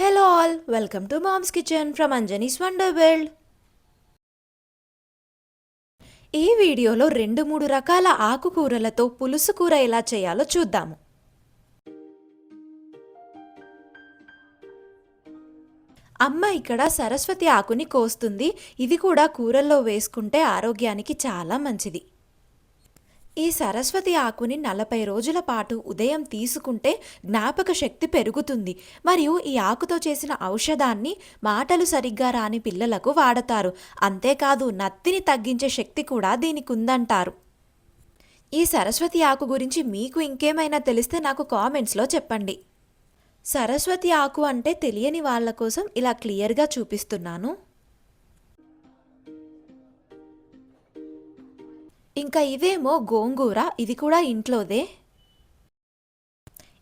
Hello all welcome to mom's kitchen from Anjani's wonder world ఈ వీడియోలో రెండు మూడు రకాల ఆకుకూరలతో పులుసు కూర ఎలా చేయాలో చూద్దాము. అమ్మ ఇక్కడ సరస్వతి ఆకుని కోస్తుంది. ఇది కూడా కూరల్లో వేసుకుంటే ఆరోగ్యానికి చాలా మంచిది. ఈ సరస్వతి ఆకుని నలభై రోజుల పాటు ఉదయం తీసుకుంటే జ్ఞాపక శక్తి పెరుగుతుంది. మరియు ఈ ఆకుతో చేసిన ఔషధాన్ని మాటలు సరిగ్గా రాని పిల్లలకు వాడతారు. అంతేకాదు నత్తిని తగ్గించే శక్తి కూడా దీనికి ఉందంటారు. ఈ సరస్వతి ఆకు గురించి మీకు ఇంకేమైనా తెలిస్తే నాకు కామెంట్స్లో చెప్పండి. సరస్వతి ఆకు అంటే తెలియని వాళ్ళ కోసం ఇలా క్లియర్గా చూపిస్తున్నాను. ఇంకా ఇవేమో గోంగూర ఇది కూడా ఇంట్లోదే.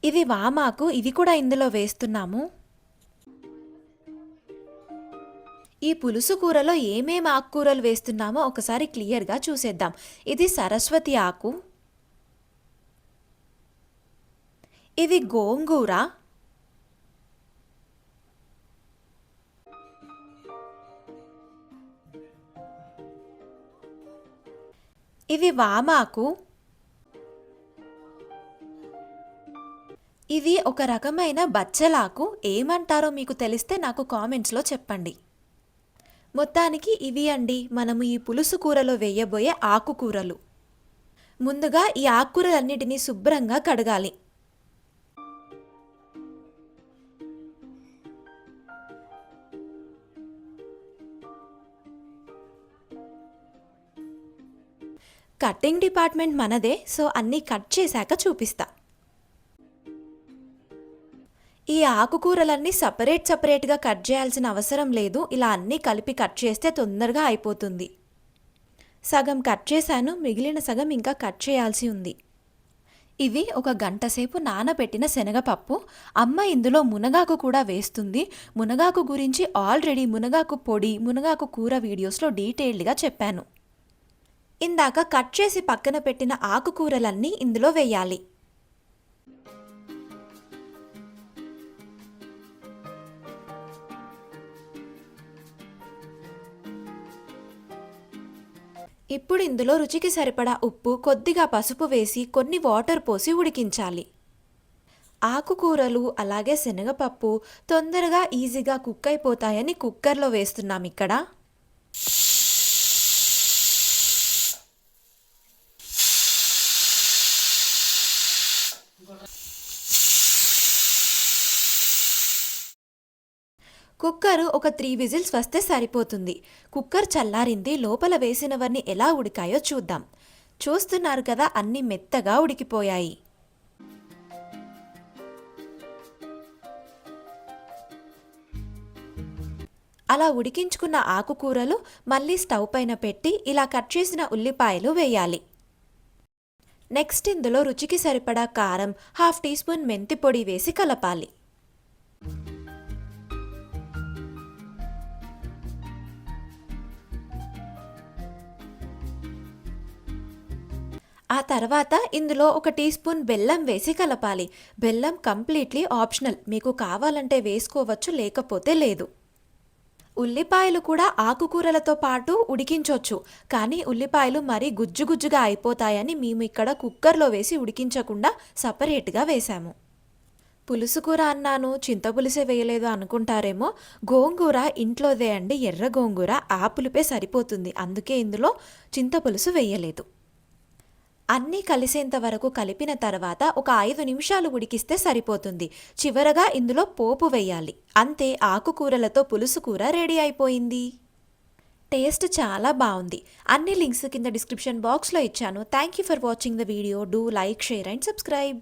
ఇది వామాకు ఇది కూడా ఇందులో వేస్తున్నాము. ఈ పులుసు కూరలో ఏమేం ఆకుకూరలు వేస్తున్నామో ఒకసారి క్లియర్గా చూసేద్దాం. ఇది సరస్వతి ఆకు. ఇది గోంగూర. ఇది వామాకు. ఇది ఒక రకమైన బచ్చలాకు. ఏమంటారో మీకు తెలిస్తే నాకు కామెంట్స్లో చెప్పండి. మొత్తానికి ఇవి అండి మనము ఈ పులుసు కూరలో వేయబోయే ఆకుకూరలు. ముందుగా ఈ ఆకుకూరలన్నిటినీ శుభ్రంగా కడగాలి. కటింగ్ డిపార్ట్మెంట్ మనదే సో అన్నీ కట్ చేశాక చూపిస్తా. ఈ ఆకుకూరలన్నీ సపరేట్ సపరేట్గా కట్ చేయాల్సిన అవసరం లేదు ఇలా అన్నీ కలిపి కట్ చేస్తే తొందరగా అయిపోతుంది. సగం కట్ చేశాను మిగిలిన సగం ఇంకా కట్ చేయాల్సి ఉంది. ఇవి ఒక గంట సేపు నానబెట్టిన శనగపప్పు అమ్మ ఇందులో మునగాకు కూడా వేస్తుంది. మునగాకు గురించి ఆల్రెడీ మునగాకు పొడి మునగాకు కూర వీడియోస్లో డీటెయిల్డ్గా చెప్పాను. ఇందాక కట్ చేసి పక్కన పెట్టిన ఆకుకూరలన్నీ ఇందులో వేయాలి. ఇప్పుడు ఇందులో రుచికి సరిపడా ఉప్పు కొద్దిగా పసుపు వేసి కొన్ని వాటర్ పోసి ఉడికించాలి. ఆకుకూరలు అలాగే శనగపప్పు తొందరగా ఈజీగా కుక్ అయిపోతాయని కుక్కర్లో వేస్తున్నాం ఇక్కడ. కుక్కర్ ఒక త్రీ విజిల్స్ వస్తే సరిపోతుంది. కుక్కర్ చల్లారింది లోపల వేసినవన్నీ ఎలా ఉడికాయో చూద్దాం. చూస్తున్నారు కదా అన్నీ మెత్తగా ఉడికిపోయాయి. అలా ఉడికించుకున్న ఆకుకూరలు మళ్ళీ స్టవ్ పైన పెట్టి ఇలా కట్ చేసిన ఉల్లిపాయలు వేయాలి. నెక్స్ట్ ఇందులో రుచికి సరిపడా కారం హాఫ్ టీ స్పూన్ మెంతి పొడి వేసి కలపాలి. ఆ తర్వాత ఇందులో ఒక టీ స్పూన్ బెల్లం వేసి కలపాలి. బెల్లం కంప్లీట్లీ ఆప్షనల్. మీకు కావాలంటే వేసుకోవచ్చు లేకపోతే లేదు. ఉల్లిపాయలు కూడా ఆకుకూరలతో పాటు ఉడికించవచ్చు కానీ ఉల్లిపాయలు మరీ గుజ్జు గుజ్జుగా అయిపోతాయని మేము ఇక్కడ కుక్కర్లో వేసి ఉడికించకుండా సపరేట్గా వేశాము. పులుసు కూర అన్నాను చింతపులుసే వేయలేదు అనుకుంటారేమో. గోంగూర ఇంట్లోదే అండి ఎర్ర గోంగూర. ఆ పులిపే సరిపోతుంది. అందుకే ఇందులో చింతపులుసు వేయలేదు. అన్నీ కలిసేంత వరకు కలిపిన తర్వాత ఒక ఐదు నిమిషాలు ఉడికిస్తే సరిపోతుంది. చివరగా ఇందులో పోపు వేయాలి. అంతే ఆకుకూరలతో పులుసు కూర రెడీ అయిపోయింది. టేస్ట్ చాలా బాగుంది. అన్ని లింక్స్ కింద డిస్క్రిప్షన్ బాక్స్లో ఇచ్చాను. Thank you for watching the video do like share and subscribe